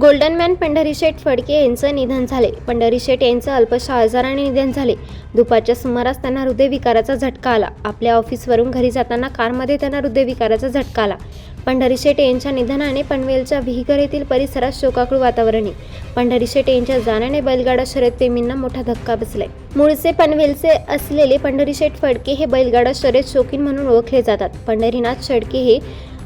Golden man Pandhari Sheth Phadke यांचं निधन झाले. पंढरी शेठ यांचं अल्पशा आजाराने निधन झाले. दुपारच्या सुमारास त्यांना हृदयविकाराचा झटका आला. आपल्या ऑफिसवरून घरी जाताना कारमध्ये त्यांना हृदयविकाराचा झटका आला. पंढरी शेठ यांच्या निधनाने पनवेलच्या विहिगर येथील परिसरात शोकाकुळ वातावरण पंढरी शेठ यांच्या जाण्याने बैलगाडा शर्यतप्रेमींना मोठा धक्का बसलाय. मूळचे पनवेलचे असलेले पंढरी शेठ फडके हे बैलगाडा शर्यत शौकीन म्हणून ओळखले जातात. पंढरीनाथ शेडके हे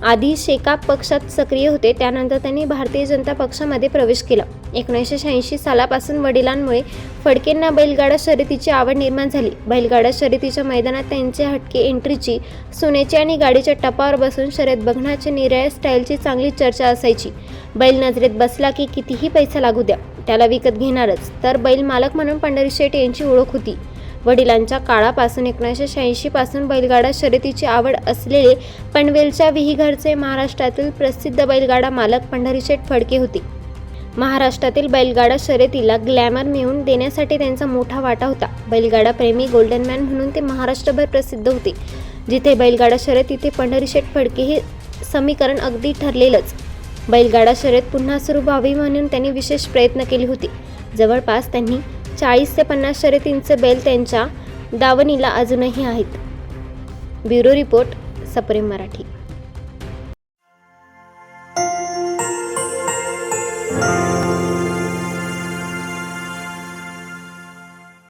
आधी शेकाप पक्षात सक्रिय होते त्यानंतर त्यांनी भारतीय जनता पक्षामध्ये प्रवेश केला. एकोणीसशे शहाऐंशी सालापासून वडिलांमुळे फडकेंना बैलगाडा शर्यतीची आवड निर्माण झाली. बैलगाडा शर्यतीच्या मैदानात त्यांचे हटके एंट्रीची सोन्याची आणि गाडीच्या टपावर बसून शर्यत बघण्याची निराळ्या स्टाईलची चांगली चर्चा असायची. बैल नजरेत बसला की कितीही पैसा लागू द्या त्याला विकत घेणारच. तर बैल मालक म्हणून पंढरी शेट यांची ओळख होती. वडिलांच्या काळापासून एकोणीसशे शहाऐंशी पासून बैलगाडा शर्यतीची आवड असलेले पनवेलच्या विहीघरचे महाराष्ट्रातील प्रसिद्ध बैलगाडा मालक पंढरीशेठ फडके होते. महाराष्ट्रातील बैलगाडा शर्यतीला ग्लॅमर मिळवून देण्यासाठी त्यांचा मोठा वाटा होता. बैलगाडा प्रेमी गोल्डन मॅन म्हणून ते महाराष्ट्रभर प्रसिद्ध होते. जिथे बैलगाडा शर्यत तिथे पंढरीशेठ फडके हे समीकरण अगदी ठरलेलंच. बैलगाडा शर्यत पुन्हा सुरू व्हावी म्हणून त्यांनी विशेष प्रयत्न केले होते. जवळपास त्यांनी चाळीस ते पन्नास शर्यतींचे बैल त्यांच्या दावणीला अजूनही आहेत. ब्युरो रिपोर्ट सप्रेम मराठी.